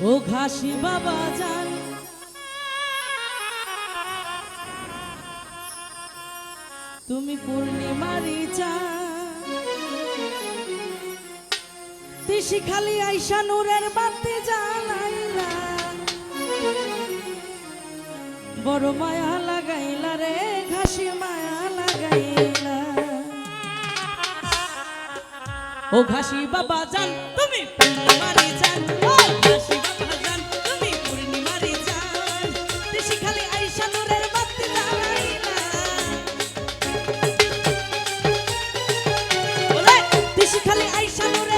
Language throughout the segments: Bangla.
ও ঘাসি বাবা যান তুমি পূর্ণিমারি যা খালি আইসা নূরের বাতি জ্বালাইলা বড় মায়া লাগাইলা রে, ঘাসি মায়া লাগাইলা। ও ঘাসি বাবা যান, তুমি পূর্ণিমারি যান দেশ খালি আইসা পড়ে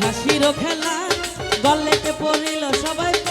হাসিরও খেলা গল্লেতে পড়িল সবাই।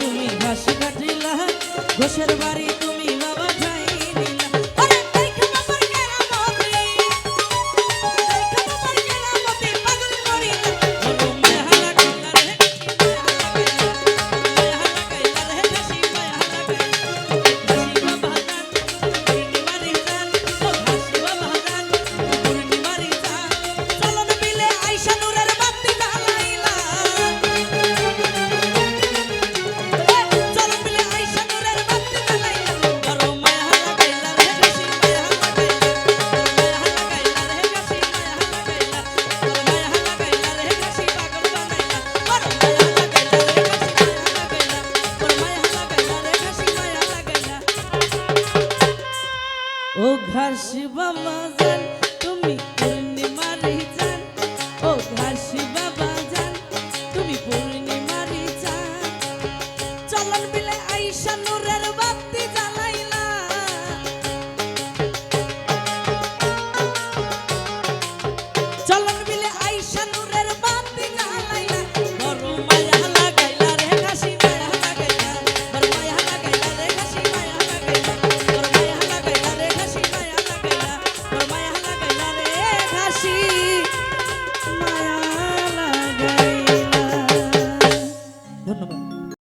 তুমি ঘাস কাটিলা ঘোষের বাড়ি ও ঘাসি বাবা জান তুমি পূর্ণিমারি জান ও ঘাসি বাবা জান তুমি পূর্ণিমারি জান চলন বিলে আইসা